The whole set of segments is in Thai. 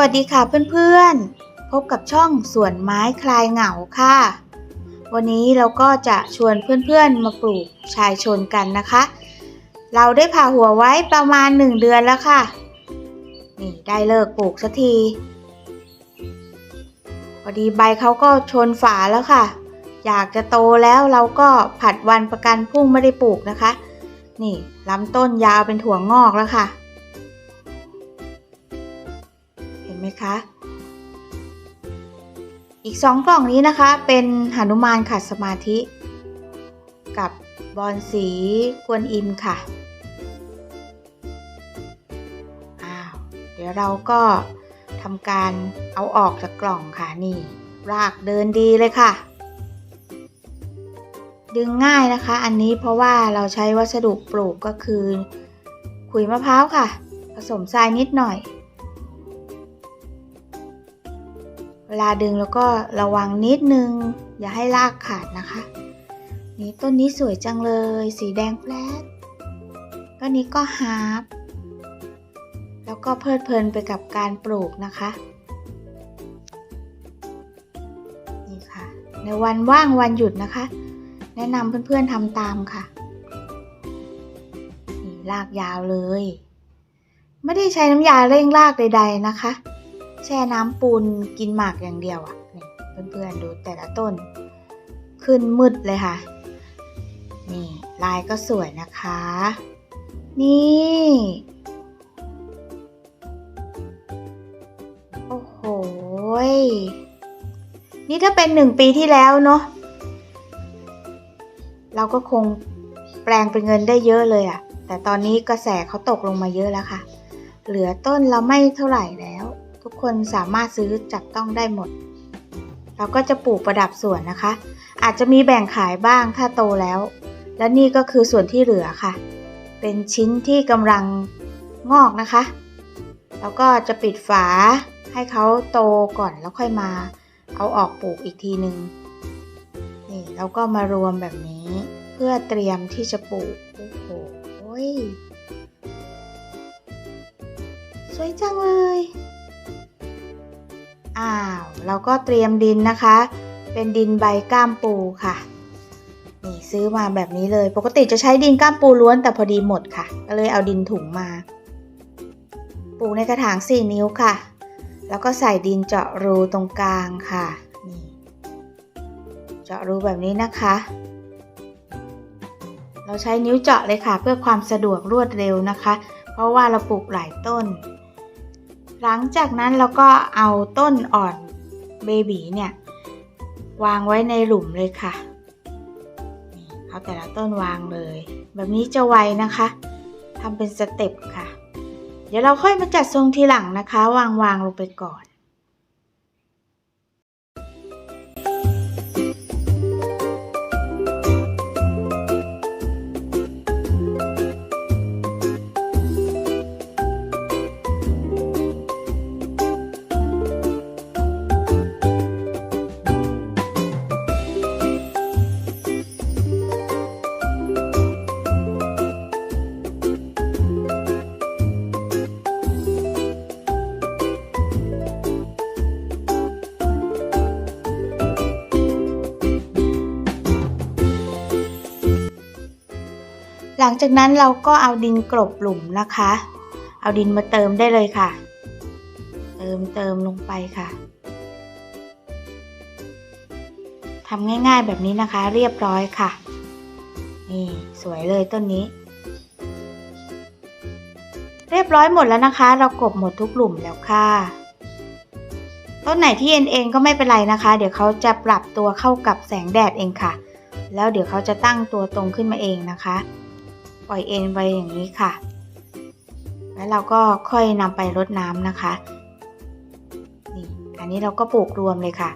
วัสดีค่ะเพื่อนๆ พบกับช่องสวนไม้คลายเหงาค่ะ วันนี้เราก็จะชวนเพื่อนๆมาปลูกชายชนกันนะคะ เราได้ผ่าหัวไว้ประมาณหนึ่งเดือนแล้วค่ะ นี่ได้เลิกปลูกสักที พอดีใบเขาก็ชนฝาแล้วค่ะ อยากจะโตแล้วเราก็ผัดวันประกันพรุ่งไม่ได้ปลูกนะคะ นี่ลำต้นยาวเป็นถั่วงอกแล้วค่ะ ไหมคะ อีกสองกล่องนี้นะคะ เป็นหนุมานขัดสมาธิ กับบอลสีกวนอิมค่ะอ้าวเดี๋ยวเราก็ทำการเอาออกจากกล่องค่ะนี่ รากเดินดีเลยค่ะ ดึงง่ายนะคะ อันนี้เพราะว่าเราใช้วัสดุปลูกก็คือขุยมะพร้าวค่ะ ผสมทรายนิดหน่อย ลาดึงแล้วก็ระวังนิดนึง อย่าให้รากขาดนะคะ นี่ต้นนี้สวยจังเลย สีแดงแปลดต้นนี้ก็ฮาร์ปแล้วก็เพลิดเพลินไปกับการปลูกนะคะนี่ค่ะ ในวันว่างวันหยุดนะคะ แนะนำเพื่อนๆทำตามค่ะนี่รากยาวเลย ไม่ได้ใช้น้ำยาเร่งรากใด ๆนะคะ แช่น้ำปูนกินหมากอย่างเดียวอะ่ะนี่เพื่อนๆดูแต่ละต้น ขึ้นมืดเลยค่ะ นี่ลายก็สวยนะคะ นี่ โอ้โหนี่ถ้าเป็นหนึ่งปีที่แล้วเนาะเราก็คงแปลงเป็นเงินได้เยอะเลยอะ่ะแต่ตอนนี้กระแสเขาตกลงมาเยอะแล้วค่ะ เหลือต้นละไม่เท่าไหร่แล้ว คนสามารถซื้อจับต้องได้หมด เราก็จะปลูกประดับสวนนะคะ อาจจะมีแบ่งขายบ้างถ้าโตแล้ว และนี่ก็คือส่วนที่เหลือค่ะ เป็นชิ้นที่กำลังงอกนะคะ แล้วก็จะปิดฝาให้เขาโตก่อนแล้วค่อยมา เอาออกปลูกอีกทีหนึ่งนี่แล้วก็มารวมแบบนี้เพื่อเตรียมที่จะปลูกโอ้โหยสวยจังเลย อ้าวเราก็เตรียมดินนะคะ เป็นดินใบก้ามปูค่ะนี่ซื้อมาแบบนี้เลย ปกติจะใช้ดินก้ามปูล้วนแต่พอดีหมดค่ะ ก็เลยเอาดินถุงมาปลูกในกระถาง 4 นิ้วค่ะ แล้วก็ใส่ดินเจาะรูตรงกลางค่ะนี่เจาะรูแบบนี้นะคะ เราใช้นิ้วเจาะเลยค่ะ เพื่อความสะดวกรวดเร็วนะคะ เพราะว่าเราปลูกหลายต้น หลังจากนั้นเราก็เอาต้นอ่อนเบบีเนี่ย วางไว้ในหลุมเลยค่ะนี่เอาแต่ละต้นวางเลย แบบนี้จะไวนะคะทำเป็นสเต็ปค่ะ เดี๋ยวเราค่อยมาจัดทรงทีหลังนะคะ วางวางลงไปก่อน หลังจากนั้นเราก็เอาดินกลบหลุมนะคะ เอาดินมาเติมได้เลยค่ะ เติมเติมลงไปค่ะทำง่ายๆแบบนี้นะคะ เรียบร้อยค่ะ นี่สวยเลยต้นนี้ เรียบร้อยหมดแล้วนะคะ เรากบหมดทุกหลุมแล้วค่ะต้นไหนที่เอ็นเองก็ไม่เป็นไรนะคะ เดี๋ยวเขาจะปรับตัวเข้ากับแสงแดดเองค่ะ แล้วเดี๋ยวเขาจะตั้งตัวตรงขึ้นมาเองนะคะ ปล่อยเอ็นไว้อย่างนี้ค่ะ แล้วเราก็ค่อยนำไปรดน้ำนะคะนี่อันนี้เราก็ปลูกรวมเลยค่ะ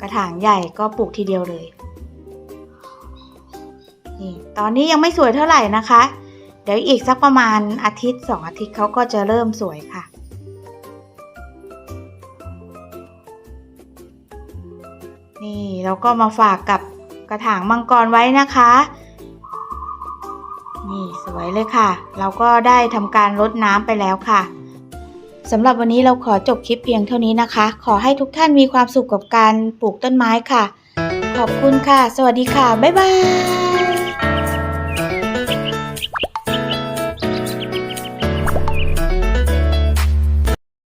กระถางใหญ่ก็ปลูกทีเดียวเลยนี่ตอนนี้ยังไม่สวยเท่าไหร่นะคะ เดี๋ยวอีกสักประมาณอาทิตย์สองอาทิตย์เขาก็จะเริ่มสวยค่ะนี่เราก็มาฝากกับกระถางมังกรไว้นะคะ นี่สวยเลยค่ะ เราก็ได้ทำการรดน้ำไปแล้วค่ะสำหรับวันนี้เราขอจบคลิปเพียงเท่านี้นะคะ ขอให้ทุกท่านมีความสุขกับการปลูกต้นไม้ค่ะ ขอบคุณค่ะ สวัสดีค่ะ บ๊ายบาย